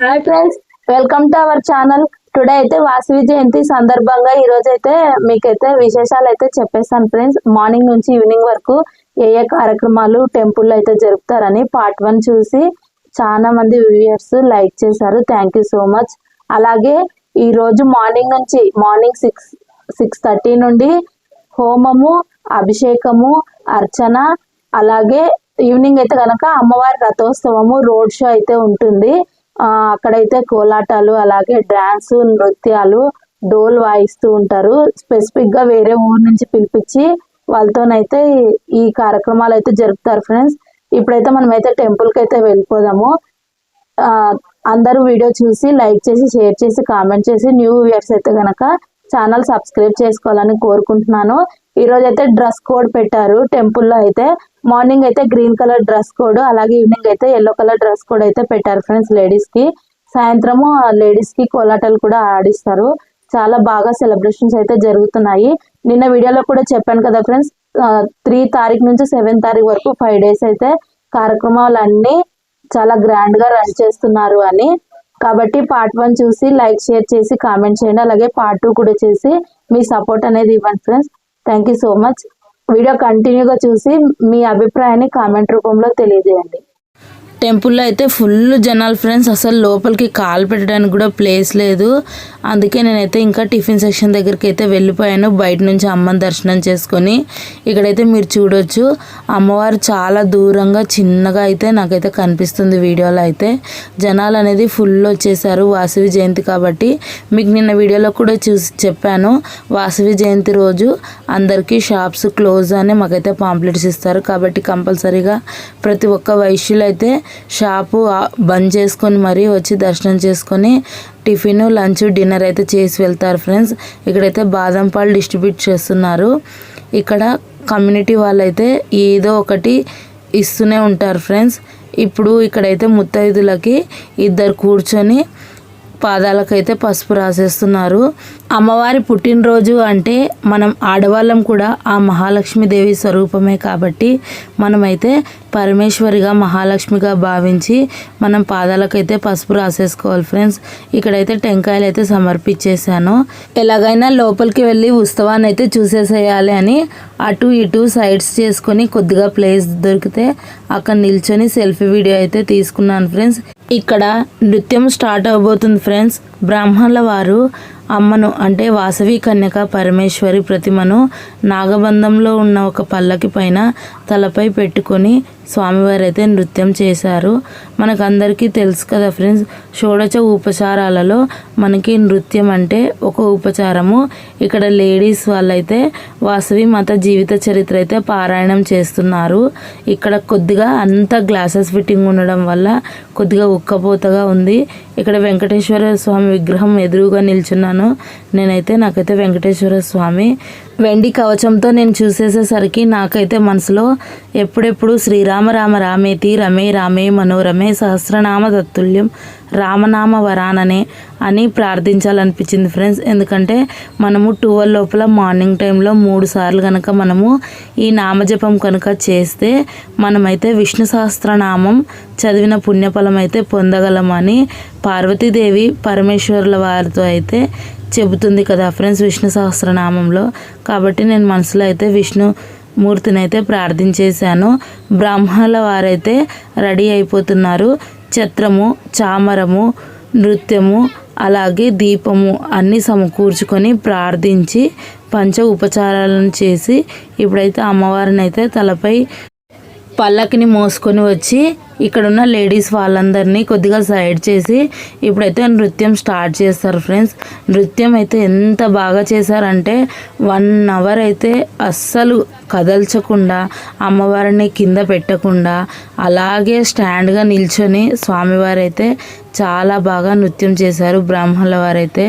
Hi friends welcome to our channel today అయితే వాసవి జయంతి సందర్భంగా ఈ రోజు అయితే మీకైతే విశేషాలు అయితే చెప్పేస్తాను ఫ్రెండ్స్ మార్నింగ్ నుంచి ఈవినింగ్ వరకు ఏ ఏ కార్యక్రమాలు టెంపుల్ అయితే జరుపుతారని పార్ట్ వన్ చూసి చాలా మంది వ్యూయర్స్ లైక్ చేశారు. థ్యాంక్ యూ సో మచ్ అలాగే ఈ రోజు మార్నింగ్ నుంచి మార్నింగ్ సిక్స్ సిక్స్ థర్టీ నుండి హోమము అభిషేకము అర్చన అలాగే ఈవినింగ్ అయితే కనుక అమ్మవారి రథోత్సవము రోడ్ షో అయితే ఉంటుంది. అక్కడైతే కోలాటాలు అలాగే డ్యాన్సు నృత్యాలు డోల్ వాయిస్తూ ఉంటారు. స్పెసిఫిక్గా వేరే ఊరు నుంచి పిలిపించి వాళ్ళతోనైతే ఈ- కార్యక్రమాలు అయితే జరుపుతారు ఫ్రెండ్స్. ఇప్పుడైతే మనమైతే టెంపుల్కి అయితే వెళ్ళిపోదాము అందరూ వీడియో చూసి లైక్ చేసి షేర్ చేసి కామెంట్ చేసి న్యూ ఇయర్స్ అయితే కనుక ఛానల్ సబ్స్క్రైబ్ చేసుకోవాలని కోరుకుంటున్నాను. ఈరోజైతే అయితే డ్రెస్ కోడ్ పెట్టారు టెంపుల్లో అయితే. మార్నింగ్ అయితే గ్రీన్ కలర్ డ్రెస్ కోడ్ అలాగే ఈవినింగ్ అయితే ఎల్లో కలర్ డ్రెస్ కోడ్ అయితే పెట్టారు ఫ్రెండ్స్ లేడీస్కి. సాయంత్రము లేడీస్కి కోలాటలు కోలాటాలు కూడా ఆడిస్తారు. చాలా బాగా సెలబ్రేషన్స్ అయితే జరుగుతున్నాయి. నిన్న వీడియోలో కూడా చెప్పాను కదా ఫ్రెండ్స్ త్రీ తారీఖు నుంచి సెవెన్ తారీఖు వరకు ఫైవ్ డేస్ అయితే కార్యక్రమాలు అన్నీ చాలా గ్రాండ్గా రన్ చేస్తున్నారు అని. కాబట్టి పార్ట్ వన్ చూసి లైక్ షేర్ చేసి కామెంట్ చేయండి. అలాగే పార్ట్ టూ కూడా చేసి మీ సపోర్ట్ అనేది ఇవ్వండి friends. Thank you so much video కంటిన్యూగా చూసి మీ అభిప్రాయాన్ని కామెంట్ రూపంలో తెలియజేయండి. టెంపుల్లో అయితే ఫుల్ జనాలు ఫ్రెండ్స్ అసలు లోపలికి కాలు పెట్టడానికి కూడా ప్లేస్ లేదు. అందుకే నేనైతే ఇంకా టిఫిన్ సెక్షన్ దగ్గరికి అయితే వెళ్ళిపోయాను బయట నుంచి అమ్మని దర్శనం చేసుకొని. ఇక్కడైతే మీరు చూడొచ్చు అమ్మవారు చాలా దూరంగా చిన్నగా అయితే నాకైతే కనిపిస్తుంది వీడియోలో అయితే. జనాలు అనేది ఫుల్ వచ్చేసారు వాసవి జయంతి కాబట్టి. మీకు నిన్న వీడియోలో కూడా చూసి చెప్పాను వాసవి జయంతి రోజు అందరికీ షాప్స్ క్లోజ్ అని మాకైతే పాంప్లెట్స్ ఇస్తారు. కాబట్టి కంపల్సరీగా ప్రతి ఒక్క వైశ్యులు అయితే షాపు బంద్ చేసుకొని మరీ వచ్చి దర్శనం చేసుకొని టిఫిన్ లంచ్ డిన్నర్ అయితే చేసి వెళ్తారు ఫ్రెండ్స్. ఇక్కడైతే బాదం పాలు డిస్ట్రిబ్యూట్ చేస్తున్నారు. ఇక్కడ కమ్యూనిటీ వాళ్ళైతే ఏదో ఒకటి ఇస్తూనే ఉంటారు ఫ్రెండ్స్. ఇప్పుడు ఇక్కడైతే ముత్తైదులకి ఇద్దరు కూర్చొని పాదాలకైతే పసుపు రాసేస్తున్నారు. అమ్మవారి పుట్టినరోజు అంటే మనం ఆడవాళ్ళం కూడా ఆ మహాలక్ష్మీదేవి స్వరూపమే కాబట్టి మనమైతే పరమేశ్వరిగా మహాలక్ష్మిగా భావించి మనం పాదాలకైతే పసుపు రాసేసుకోవాలి ఫ్రెండ్స్. ఇక్కడైతే టెంకాయలు అయితే సమర్పించేశాను. ఎలాగైనా లోపలికి వెళ్ళి ఉత్సవాన్ని అయితే చూసేసేయాలి అని అటు ఇటు సైడ్స్ చేసుకొని కొద్దిగా ప్లేస్ దొరికితే అక్కడ నిల్చొని సెల్ఫీ వీడియో అయితే తీసుకున్నాను ఫ్రెండ్స్. ఇక్కడ నృత్యం స్టార్ట్ అవబోతుంది ఫ్రెండ్స్. బ్రాహ్మణుల వారు అమ్మను అంటే వాసవి కన్యక పరమేశ్వరి ప్రతిమను నాగబంధంలో ఉన్న ఒక పల్లకి పైన తలపై పెట్టుకొని స్వామివారు అయితే నృత్యం చేశారు. మనకందరికీ తెలుసు కదా ఫ్రెండ్స్ షోడచ ఉపచారాలలో మనకి నృత్యం అంటే ఒక ఉపచారము. ఇక్కడ లేడీస్ వాళ్ళైతే వాసవి మాత జీవిత చరిత్ర అయితే పారాయణం చేస్తున్నారు. ఇక్కడ కొద్దిగా అంత గ్లాసెస్ ఫిట్టింగ్ ఉండడం వల్ల కొద్దిగా ఉక్కపోతగా ఉంది. ఇక్కడ వెంకటేశ్వర స్వామి విగ్రహం ఎదురుగా నిల్చున్నాను. నేనైతే నాకైతే వెంకటేశ్వర స్వామి వెండి కవచంతో నేను చూసేసేసరికి నాకైతే మనసులో ఎప్పుడెప్పుడు శ్రీరామ రామ రామేతి రమే రామే మనోరమే సహస్రనామ తత్తుల్యం రామనామ వరాననే అని ప్రార్థించాలనిపించింది ఫ్రెండ్స్. ఎందుకంటే మనము ట్వెల్వ్ లోపల మార్నింగ్ టైంలో మూడు సార్లు కనుక మనము ఈ నామజపం కనుక చేస్తే మనమైతే విష్ణు సహస్రనామం చదివిన పుణ్యఫలం అయితే పొందగలమని పార్వతీదేవి పరమేశ్వరుల వారితో అయితే చెబుతుంది కదా ఫ్రెండ్స్ విష్ణు సహస్రనామంలో. కాబట్టి నేను మనసులో అయితే విష్ణు మూర్తిని అయితే ప్రార్థించేశాను. బ్రాహ్మణుల వారైతే రెడీ అయిపోతున్నారు. ఛత్రము చామరము నృత్యము అలాగే దీపము అన్నీ సమకూర్చుకొని ప్రార్థించి పంచ ఉపచారాలను చేసి ఇప్పుడైతే అమ్మవారిని అయితే తలపై పల్లకిని మోసుకొని వచ్చి ఇక్కడున్న లేడీస్ వాళ్ళందరినీ కొద్దిగా సైడ్ చేసి ఇప్పుడైతే నృత్యం స్టార్ట్ చేస్తారు ఫ్రెండ్స్. నృత్యం అయితే ఎంత బాగా చేశారంటే వన్ అవర్ అయితే అస్సలు కదల్చకుండా అమ్మవారిని కింద పెట్టకుండా అలాగే స్టాండ్గా నిల్చొని స్వామివారు అయితే చాలా బాగా నృత్యం చేశారు. బ్రాహ్మణుల వారైతే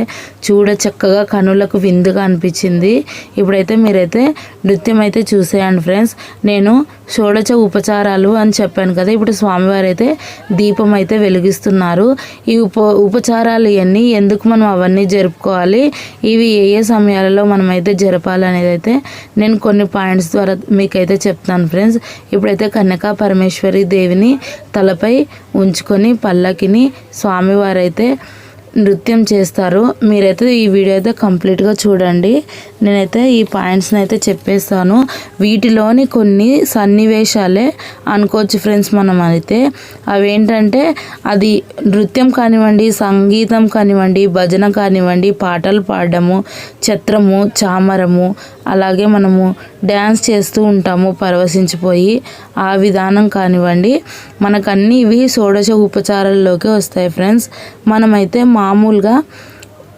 చూడ చక్కగా కనులకు విందుగా అనిపించింది. ఇప్పుడైతే మీరైతే నృత్యం అయితే చూసేయండి ఫ్రెండ్స్. నేను షోడచ ఉపచారాలు అని చెప్పాను కదా. ఇప్పుడు స్వామివారు అయితే దీపం అయితే వెలిగిస్తున్నారు. ఈ ఉప ఉపచారాలు ఇవన్నీ ఎందుకు మనం అవన్నీ జరుపుకోవాలి? ఇవి ఏ ఏ సమయాలలో మనం అయితే జరపాలి అనేది అయితే నేను కొన్ని పాయింట్స్ ద్వారా మీకైతే చెప్తాను ఫ్రెండ్స్. ఇప్పుడైతే కన్యకా పరమేశ్వరి దేవిని తలపై ఉంచుకొని పల్లకిని స్వామివారైతే నృత్యం చేస్తారు. మీరైతే ఈ వీడియో అయితే కంప్లీట్గా చూడండి. నేనైతే ఈ పాయింట్స్ని అయితే చెప్పేస్తాను. వీటిలోని కొన్ని సన్నివేశాలే అనుకోవచ్చు ఫ్రెండ్స్ మనం అయితే. అవేంటంటే అది నృత్యం కానివ్వండి సంగీతం కానివ్వండి భజన కానివ్వండి పాటలు పాడడము ఛత్రము చామరము అలాగే మనము డ్యాన్స్ చేస్తూ ఉంటాము పరవశించిపోయి. ఆ విధానం కానివ్వండి మనకన్నీ ఇవి షోడశ ఉపచారాల్లోకి వస్తాయి ఫ్రెండ్స్ మనమైతే మామూలుగా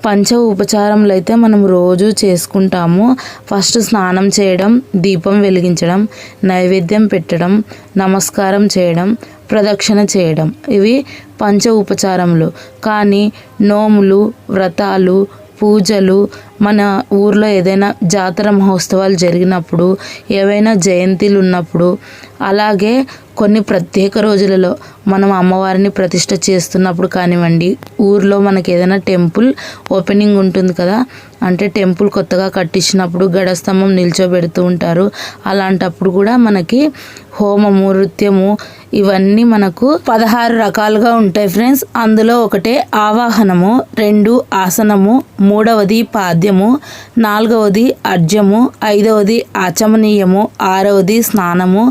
పంచ ఉపచారములు అయితే మనం రోజు చేసుకుంటాము. ఫస్ట్ స్నానం చేయడం దీపం వెలిగించడం నైవేద్యం పెట్టడం నమస్కారం చేయడం ప్రదక్షిణ చేయడం. ఇవి పంచ ఉపచారములు కానీ నోములు వ్రతాలు పూజలు మన ఊర్లో ఏదైనా జాతర మహోత్సవాలు జరిగినప్పుడు ఏవైనా జయంతిలు ఉన్నప్పుడు అలాగే కొన్ని ప్రత్యేక రోజులలో మనం అమ్మవారిని ప్రతిష్ట చేస్తున్నప్పుడు కానివ్వండి ఊర్లో మనకి ఏదైనా టెంపుల్ ఓపెనింగ్ ఉంటుంది కదా అంటే టెంపుల్ కొత్తగా కట్టించినప్పుడు గడస్తంభం నిల్చోబెడుతూ ఉంటారు. అలాంటప్పుడు కూడా మనకి హోమము నృత్యము ఇవన్నీ మనకు పదహారు రకాలుగా ఉంటాయి ఫ్రెండ్స్. అందులో ఒకటే ఆవాహనము రెండు ఆసనము మూడవది పాద్యము నాలుగవది అర్జము ఐదవది ఆచమనీయము ఆరవది స్నానము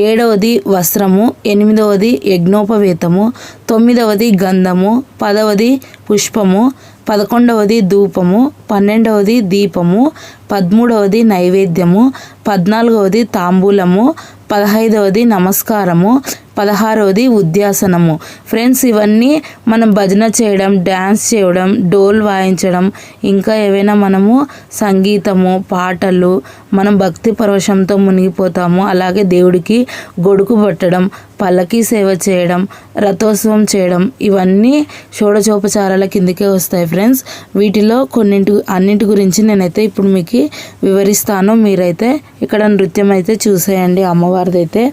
ఏడవది వస్త్రము ఎనిమిదవది యజ్ఞోపవేతము తొమ్మిదవది గంధము పదవది పుష్పము పదకొండవది ధూపము పన్నెండవది దీపము పదమూడవది నైవేద్యము పద్నాలుగవది తాంబూలము పదహైదవది నమస్కారము పదహారవది ఉద్యాసనము. ఫ్రెండ్స్ ఇవన్నీ మనం భజన చేయడం డ్యాన్స్ చేయడం డోల్ వాయించడం ఇంకా ఏవైనా మనము సంగీతము పాటలు మనం భక్తి పరవశంతో మునిగిపోతాము. అలాగే దేవుడికి గొడుగు పట్టడం పల్లకి సేవ చేయడం రథోత్సవం చేయడం ఇవన్నీ షోడచోపచారాల కిందకే వస్తాయి ఫ్రెండ్స్. వీటిలో కొన్నింటి అన్నింటి గురించి నేనైతే ఇప్పుడు మీకు వివరిస్తాను. మీరైతే ఇక్కడ నృత్యం అయితే చూసేయండి. అమ్మవారిదైతే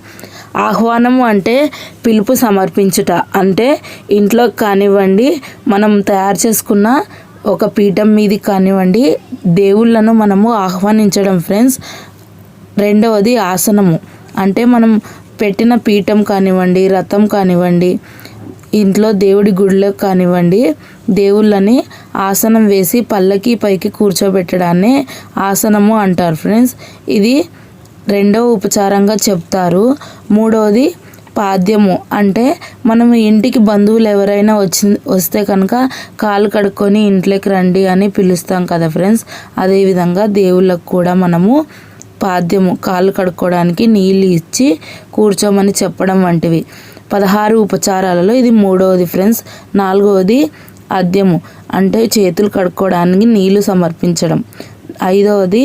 ఆహ్వానము అంటే పిలుపు సమర్పించుట. అంటే ఇంట్లో కానివ్వండి మనం తయారు చేసుకున్న ఒక పీఠం మీది కానివ్వండి దేవుళ్ళను మనము ఆహ్వానించడం ఫ్రెండ్స్. రెండవది ఆసనము. అంటే మనం పెట్టిన పీఠం కానివ్వండి రథం కానివ్వండి ఇంట్లో దేవుడి గుడిలో కానివ్వండి దేవుళ్ళని ఆసనం వేసి పల్లకి పైకి కూర్చోబెట్టడాన్ని ఆసనము అంటారు ఫ్రెండ్స్. ఇది రెండవ ఉపచారంగా చెప్తారు. మూడవది పాద్యము. అంటే మనం ఇంటికి బంధువులు ఎవరైనా వచ్చి వస్తే కనుక కాలు కడుక్కొని ఇంట్లోకి రండి అని పిలుస్తాం కదా ఫ్రెండ్స్. అదేవిధంగా దేవుళ్ళకు కూడా మనము పాద్యము కాళ్ళు కడుక్కోవడానికి నీళ్ళు ఇచ్చి కూర్చోమని చెప్పడం వంటివి. పదహారు ఉపచారాలలో ఇది మూడవది ఫ్రెండ్స్. నాలుగవది అద్యము. అంటే చేతులు కడుక్కోవడానికి నీళ్ళు సమర్పించడం. ఐదవది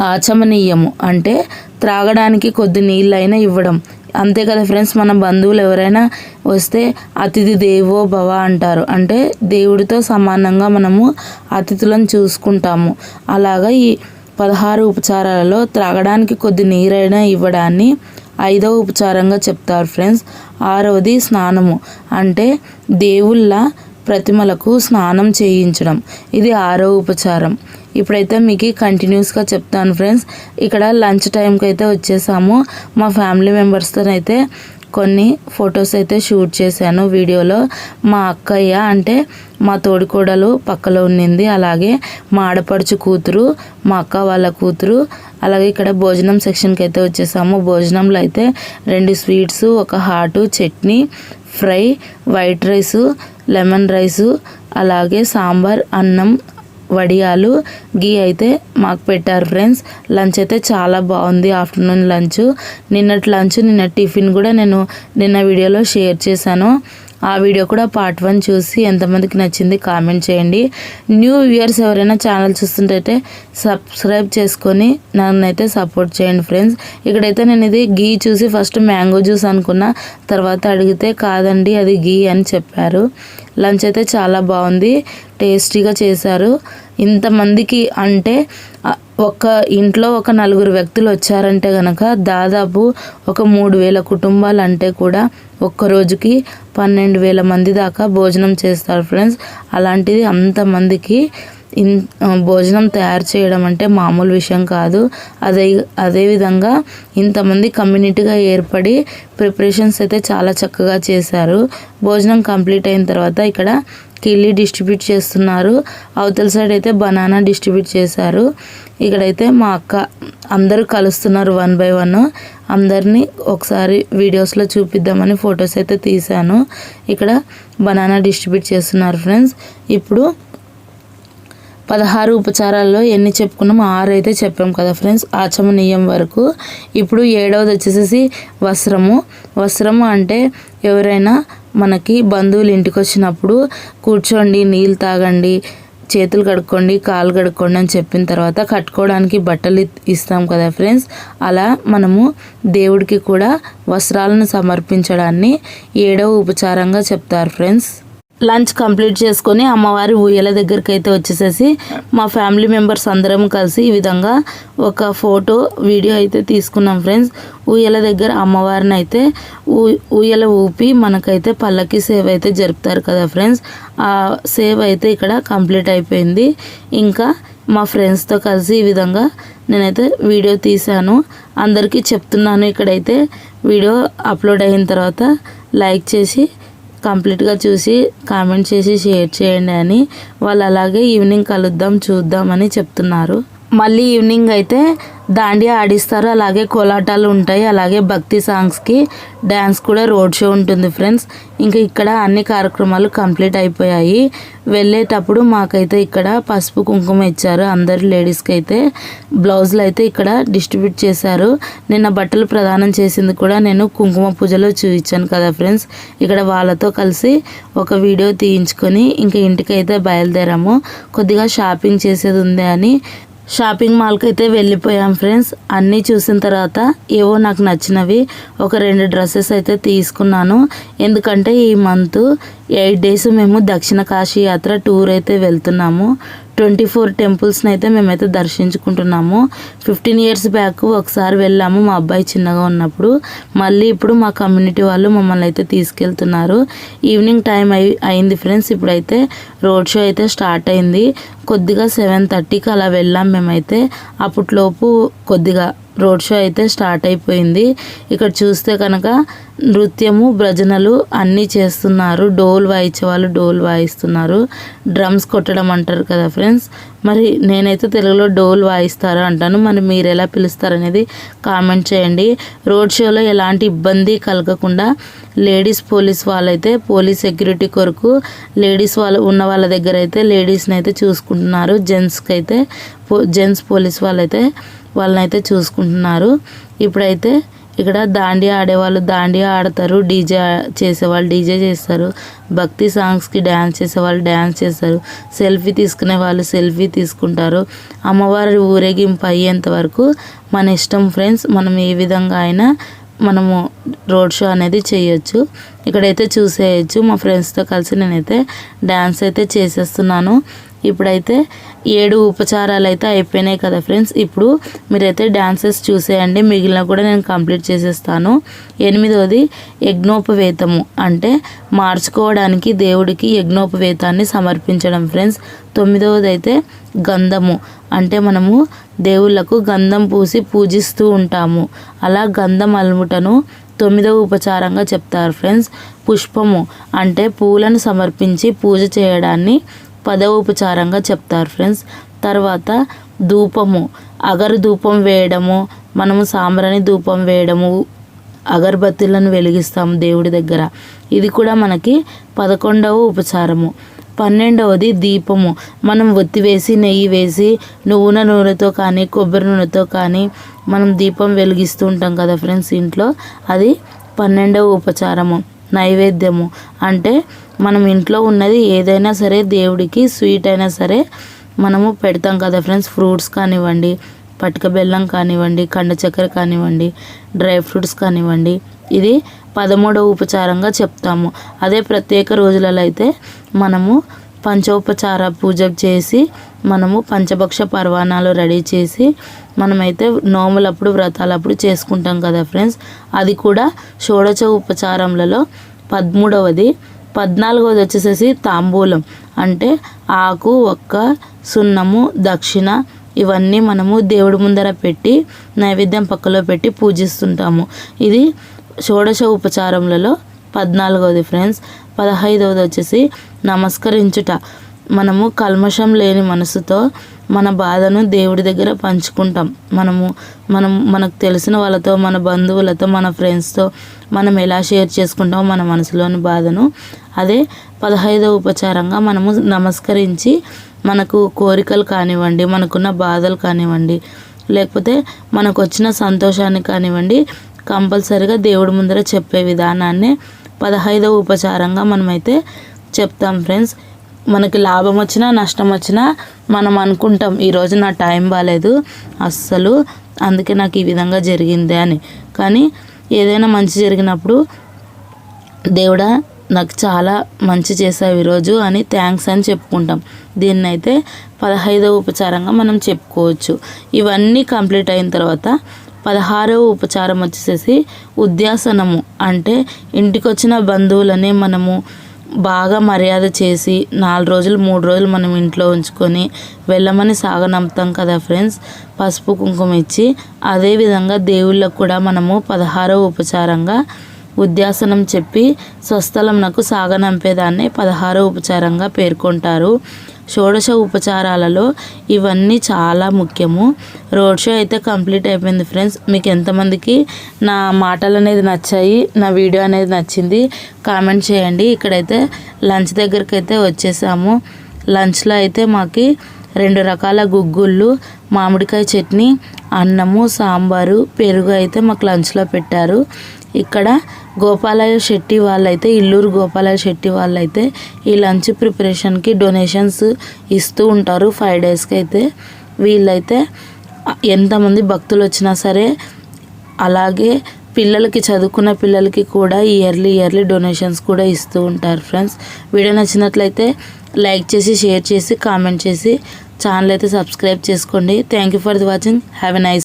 ఆచమనీయము. అంటే త్రాగడానికి కొద్ది నీళ్ళైనా ఇవ్వడం. అంతే కదా ఫ్రెండ్స్ మన బంధువులు ఎవరైనా వస్తే అతిథి దేవో భవ అంటారు. అంటే దేవుడితో సమానంగా మనము అతిథులను చూసుకుంటాము. అలాగా ఈ పదహారు ఉపచారాలలో త్రాగడానికి కొద్ది నీరైనా ఇవ్వడాన్ని ఐదవ ఉపచారంగా చెప్తారు ఫ్రెండ్స్. ఆరవది స్నానము. అంటే దేవుళ్ళ ప్రతిమలకు స్నానం చేయించడం. ఇది ఆరో ఉపచారం. ఇప్పుడైతే మీకు కంటిన్యూస్గా చెప్తాను ఫ్రెండ్స్ ఇక్కడ లంచ్ టైంకి అయితే వచ్చేసాము. మా ఫ్యామిలీ మెంబర్స్తో అయితే కొన్ని ఫొటోస్ అయితే షూట్ చేశాను వీడియోలో. మా అక్కయ్య అంటే మా తోడికోడలు పక్కలో ఉన్నింది. అలాగే మా ఆడపడుచు కూతురు మా అక్క వాళ్ళ కూతురు అలాగే ఇక్కడ భోజనం సెక్షన్కి అయితే వచ్చేసాము. భోజనంలో అయితే రెండు స్వీట్స్ ఒక hot chutney fry white rice lemon rice అలాగే సాంబార్ అన్నం వడియాలు గీ అయితే మాకు పెట్టారు ఫ్రెండ్స్. లంచ్ అయితే చాలా బాగుంది ఆఫ్టర్నూన్ లంచ్. నిన్నటి లంచ్ నిన్న టిఫిన్ కూడా నేను నిన్న వీడియోలో షేర్ చేశాను. ఆ వీడియో కూడా పార్ట్ వన్ చూసి ఎంతమందికి నచ్చింది కామెంట్ చేయండి. న్యూ వ్యూయర్స్ ఎవరైనా ఛానల్ చూస్తుంటే సబ్స్క్రైబ్ చేసుకొని నన్నైతే సపోర్ట్ చేయండి ఫ్రెండ్స్. ఇక్కడైతే నేను ఇది గీ చూసి ఫస్ట్ మ్యాంగో జ్యూస్ అనుకున్నా తర్వాత అడిగితే కాదండి అది గీ అని చెప్పారు. లంచ్ అయితే చాలా బాగుంది టేస్టీగా చేశారు. ఇంతమందికి అంటే ఒక ఇంట్లో ఒక నలుగురు వ్యక్తులు వచ్చారంటే గనక దాదాపు ఒక మూడు వేల కుటుంబాలు అంటే కూడా ఒక్క రోజుకి పన్నెండు వేల మంది దాకా భోజనం చేస్తారు ఫ్రెండ్స్. అలాంటిది అంతమందికి ఇన్ భోజనం తయారు చేయడం అంటే మామూలు విషయం కాదు. అదే అదేవిధంగా ఇంతమంది కమ్యూనిటీగా ఏర్పడి ప్రిపరేషన్స్ అయితే చాలా చక్కగా చేశారు. భోజనం కంప్లీట్ అయిన తర్వాత ఇక్కడ కిళ్ళి డిస్ట్రిబ్యూట్ చేస్తున్నారు. అవతల సైడ్ అయితే బనానా డిస్ట్రిబ్యూట్ చేశారు. ఇక్కడైతే మా అక్క అందరూ కలుస్తున్నారు వన్ బై వన్. అందరినీ ఒకసారి వీడియోస్లో చూపిద్దామని ఫొటోస్ అయితే తీశాను. ఇక్కడ బనానా డిస్ట్రిబ్యూట్ చేస్తున్నారు ఫ్రెండ్స్. ఇప్పుడు పదహారు ఉపచారాల్లో ఎన్ని చెప్పుకున్నాం ఆరు అయితే చెప్పాం కదా ఫ్రెండ్స్ ఆచమనీయం వరకు. ఇప్పుడు ఏడవది వచ్చేసేసి వస్త్రము. వస్త్రము అంటే ఎవరైనా మనకి బంధువులు ఇంటికి వచ్చినప్పుడు కూర్చోండి నీళ్ళు తాగండి చేతులు కడుక్కోండి కాలు కడుక్కోండి అని చెప్పిన తర్వాత కట్టుకోవడానికి బట్టలు ఇస్తాం కదా ఫ్రెండ్స్. అలా మనము దేవుడికి కూడా వస్త్రాలను సమర్పించడాన్ని ఏడవ ఉపచారంగా చెప్తారు ఫ్రెండ్స్. లంచ్ కంప్లీట్ చేసుకొని అమ్మవారి ఊయల దగ్గరికి అయితే వచ్చేసేసి మా ఫ్యామిలీ మెంబర్స్ అందరం కలిసి ఈ విధంగా ఒక ఫోటో వీడియో అయితే తీసుకున్నాం ఫ్రెండ్స్. ఊయల దగ్గర అమ్మవారిని అయితే ఊ ఊయల ఊపి మనకైతే పల్లకి సేవ్ అయితే జరుపుతారు కదా ఫ్రెండ్స్. ఆ సేవ్ అయితే ఇక్కడ కంప్లీట్ అయిపోయింది. ఇంకా మా ఫ్రెండ్స్తో కలిసి ఈ విధంగా నేనైతే వీడియో తీశాను. అందరికీ చెప్తున్నాను ఇక్కడైతే వీడియో అప్లోడ్ అయిన తర్వాత లైక్ చేసి కంప్లీట్గా చూసి కామెంట్ చేసి షేర్ చేయండి అని. వాళ్ళు అలాగే ఈవినింగ్ కలుద్దాం చూద్దామని చెప్తున్నారు. మళ్ళీ ఈవినింగ్ అయితే దాండియా ఆడిస్తారు. అలాగే కోలాటాలు ఉంటాయి. అలాగే భక్తి సాంగ్స్కి డ్యాన్స్ కూడా రోడ్ షో ఉంటుంది ఫ్రెండ్స్. ఇంకా ఇక్కడ అన్ని కార్యక్రమాలు కంప్లీట్ అయిపోయాయి. వెళ్ళేటప్పుడు మాకైతే ఇక్కడ పసుపు కుంకుమ ఇచ్చారు. అందరు లేడీస్కి అయితే బ్లౌజులు అయితే ఇక్కడ డిస్ట్రిబ్యూట్ చేశారు. నిన్న బట్టలు ప్రదానం చేసింది కూడా నేను కుంకుమ పూజలో చూపించాను కదా ఫ్రెండ్స్. ఇక్కడ వాళ్ళతో కలిసి ఒక వీడియో తీయించుకొని ఇంకా ఇంటికైతే బయలుదేరాము. కొద్దిగా షాపింగ్ చేసేది ఉంది అని షాపింగ్ మాల్కి అయితే వెళ్ళిపోయాం ఫ్రెండ్స్. అన్నీ చూసిన తర్వాత ఏవో నాకు నచ్చినవి. ఒక రెండు డ్రెస్సెస్ అయితే తీసుకున్నాను. ఎందుకంటే ఈ మంత్ ఎయిట్ డేస్ మేము దక్షిణ కాశీ యాత్ర టూర్ అయితే వెళ్తున్నాము. ట్వంటీ ఫోర్ టెంపుల్స్ని అయితే మేమైతే దర్శించుకుంటున్నాము. ఫిఫ్టీన్ ఇయర్స్ బ్యాక్ ఒకసారి వెళ్ళాము మా అబ్బాయి చిన్నగా ఉన్నప్పుడు. మళ్ళీ ఇప్పుడు మా కమ్యూనిటీ వాళ్ళు మమ్మల్ని అయితే తీసుకెళ్తున్నారు. ఈవినింగ్ టైం అయి అయింది ఫ్రెండ్స్. ఇప్పుడైతే రోడ్ షో అయితే స్టార్ట్ అయింది. కొద్దిగా సెవెన్ థర్టీకి అలా వెళ్ళాం మేమైతే. అప్పట్లోపు కొద్దిగా రోడ్ షో అయితే స్టార్ట్ అయిపోయింది. ఇక్కడ చూస్తే కనుక నృత్యము భజనలు అన్నీ చేస్తున్నారు. డోల్ వాయించే వాళ్ళు డోల్ వాయిస్తున్నారు. డ్రమ్స్ కొట్టడం అంటారు కదా ఫ్రెండ్స్. మరి నేనైతే తెలుగులో డోల్ వాయిస్తారు అంటాను. మరి మీరు ఎలా పిలుస్తారు అనేది కామెంట్ చేయండి. రోడ్ షోలో ఎలాంటి ఇబ్బంది కలగకుండా లేడీస్ పోలీస్ వాళ్ళైతే పోలీస్ సెక్యూరిటీ కొరకు లేడీస్ వాళ్ళు ఉన్న వాళ్ళ దగ్గర అయితే లేడీస్ని అయితే చూసుకుంటున్నారు. జెంట్స్కి అయితే పో జెంట్స్ పోలీస్ వాళ్ళైతే వాళ్ళనైతే చూసుకుంటున్నారు. ఇప్పుడైతే ఇక్కడ దాండియా ఆడేవాళ్ళు దాండియా ఆడతారు డీజే చేసేవాళ్ళు డీజే చేస్తారు. భక్తి సాంగ్స్కి డ్యాన్స్ చేసేవాళ్ళు డ్యాన్స్ చేస్తారు. సెల్ఫీ తీసుకునే వాళ్ళు సెల్ఫీ తీసుకుంటారు. అమ్మవారి ఊరేగింపు అయ్యేంత వరకు మన ఇష్టం ఫ్రెండ్స్ మనం ఏ విధంగా అయినా మనము రోడ్ షో అనేది చేయొచ్చు. ఇక్కడైతే చూసేయచ్చు మా ఫ్రెండ్స్తో కలిసి నేనైతే డ్యాన్స్ అయితే చేసేస్తున్నాను. ఇప్పుడైతే ఏడు ఉపచారాలు అయితే అయిపోయినాయి కదా ఫ్రెండ్స్. ఇప్పుడు మీరైతే డాన్సెస్ చూసేయండి. మిగిలిన కూడా నేను కంప్లీట్ చేసేస్తాను. ఎనిమిదవది యజ్ఞోపవేతము. అంటే మార్చుకోవడానికి దేవుడికి యజ్ఞోపవేతాన్ని సమర్పించడం ఫ్రెండ్స్. తొమ్మిదవది అయితే గంధము. అంటే మనము దేవుళ్ళకు గంధం పూసి పూజిస్తూ ఉంటాము. అలా గంధం అల్ముటను తొమ్మిదవ ఉపచారంగా చెప్తారు ఫ్రెండ్స్. పుష్పము. అంటే పూలను సమర్పించి పూజ చేయడాన్ని పదవ ఉపచారంగా చెప్తారు ఫ్రెండ్స్. తర్వాత ధూపము అగరు ధూపం వేయడము మనము సాంబ్రాణి ధూపం వేయడము అగరబత్తులను వెలిగిస్తాము దేవుడి దగ్గర. ఇది కూడా మనకి పదకొండవ ఉపచారము. పన్నెండవది దీపము. మనం ఒత్తి వేసి నెయ్యి వేసి నువ్వున నూనెతో కానీ కొబ్బరి నూనెతో కానీ మనం దీపం వెలిగిస్తూ ఉంటాం కదా ఫ్రెండ్స్ ఇంట్లో. అది పన్నెండవ ఉపచారము. నైవేద్యము. అంటే మనం ఇంట్లో ఉన్నది ఏదైనా సరే దేవుడికి స్వీట్ అయినా సరే మనము పెడతాం కదా ఫ్రెండ్స్ ఫ్రూట్స్ కానివ్వండి పటిక బెల్లం కానివ్వండి కండ చక్కెర కానివ్వండి డ్రై ఫ్రూట్స్ కానివ్వండి ఇది పదమూడవ ఉపచారంగా చెప్తాము. అదే ప్రత్యేక రోజులలో అయితే మనము పంచోపచార పూజ చేసి మనము పంచభక్ష పర్వాణాలు రెడీ చేసి మనమైతే నోములప్పుడు వ్రతాలప్పుడు చేసుకుంటాం కదా ఫ్రెండ్స్. అది కూడా షోడచ ఉపచారములలో పదమూడవది. పద్నాలుగవది వచ్చేసేసి తాంబూలం. అంటే ఆకు ఒక్క సున్నము దక్షిణ ఇవన్నీ మనము దేవుడి ముందర పెట్టి నైవేద్యం పక్కలో పెట్టి పూజిస్తుంటాము. ఇది షోడశ ఉపచారములలో పద్నాలుగవది ఫ్రెండ్స్. పదహైదవది వచ్చేసి నమస్కరించుట. మనము కల్మషం లేని మనసుతో మన బాధను దేవుడి దగ్గర పంచుకుంటాం. మనము మనం మనకు తెలిసిన వాళ్ళతో మన బంధువులతో మన ఫ్రెండ్స్తో మనం ఎలా షేర్ చేసుకుంటామో మన మనసులోని బాధను అదే పదహైదవ ఉపచారంగా మనము నమస్కరించి మనకు కోరికలు కానివ్వండి మనకున్న బాధలు కానివ్వండి లేకపోతే మనకు వచ్చిన సంతోషాన్ని కానివ్వండి కంపల్సరిగా దేవుడి ముందర చెప్పే విధానాన్ని పదహైదవ ఉపచారంగా మనమైతే చెప్తాం ఫ్రెండ్స్. మనకి లాభం వచ్చినా నష్టం వచ్చినా మనం అనుకుంటాం ఈరోజు నా టైం బాగాలేదు అస్సలు అందుకే నాకు ఈ విధంగా జరిగింది అని. కానీ ఏదైనా మంచి జరిగినప్పుడు దేవుడా నాకు చాలా మంచి చేసావు ఈరోజు అని థ్యాంక్స్ అని చెప్పుకుంటాం. దీన్ని అయితే పదహైదవ ఉపచారంగా మనం చెప్పుకోవచ్చు. ఇవన్నీ కంప్లీట్ అయిన తర్వాత పదహారవ ఉపచారం వచ్చేసేసి ఉద్యాసనము. అంటే ఇంటికి వచ్చిన బంధువులని మనము బాగా మర్యాద చేసి నాలుగు రోజులు మూడు రోజులు మనం ఇంట్లో ఉంచుకొని వెళ్ళమని సాగనంపుతాం కదా ఫ్రెండ్స్. పసుపు కుంకుమ ఇచ్చి అదేవిధంగా దేవుళ్ళకు కూడా మనము పదహారవ ఉపచారంగా ఉద్యాసనం చెప్పి స్వస్థలంనకు సాగనంపేదాన్ని పదహారో ఉపచారంగా పేర్కొంటారు. షోడశ ఉపచారాలలో ఇవన్నీ చాలా ముఖ్యము. రోడ్ షో అయితే కంప్లీట్ అయిపోయింది ఫ్రెండ్స్. మీకు ఎంతమందికి నా మాటలు అనేది నచ్చాయి నా వీడియో అనేది నచ్చింది కామెంట్ చేయండి. ఇక్కడైతే లంచ్ దగ్గరికి అయితే వచ్చేసాము. లంచ్లో అయితే మాకు రెండు రకాల గుగ్గుళ్ళు మామిడికాయ చట్నీ అన్నము సాంబారు పెరుగు అయితే మాకు లంచ్లో పెట్టారు. ఇక్కడ గోపాలయ్య శెట్టి వాళ్ళైతే ఇల్లూరు గోపాలయ్య శెట్టి వాళ్ళైతే ఈ లంచ్ ప్రిపరేషన్కి డొనేషన్స్ ఇస్తూ ఉంటారు ఫైవ్ డేస్కి అయితే వీళ్ళైతే ఎంతమంది భక్తులు వచ్చినా సరే అలాగే పిల్లలకి చదువుకున్న పిల్లలకి కూడా ఇయర్లీ ఇయర్లీ డొనేషన్స్ కూడా ఇస్తూ ఉంటారు ఫ్రెండ్స్. వీడియో నచ్చినట్లయితే లైక్ చేసి షేర్ చేసి కామెంట్ చేసి ఛానల్ అయితే సబ్స్క్రైబ్ చేసుకోండి. Thank you for the watching. Have a nice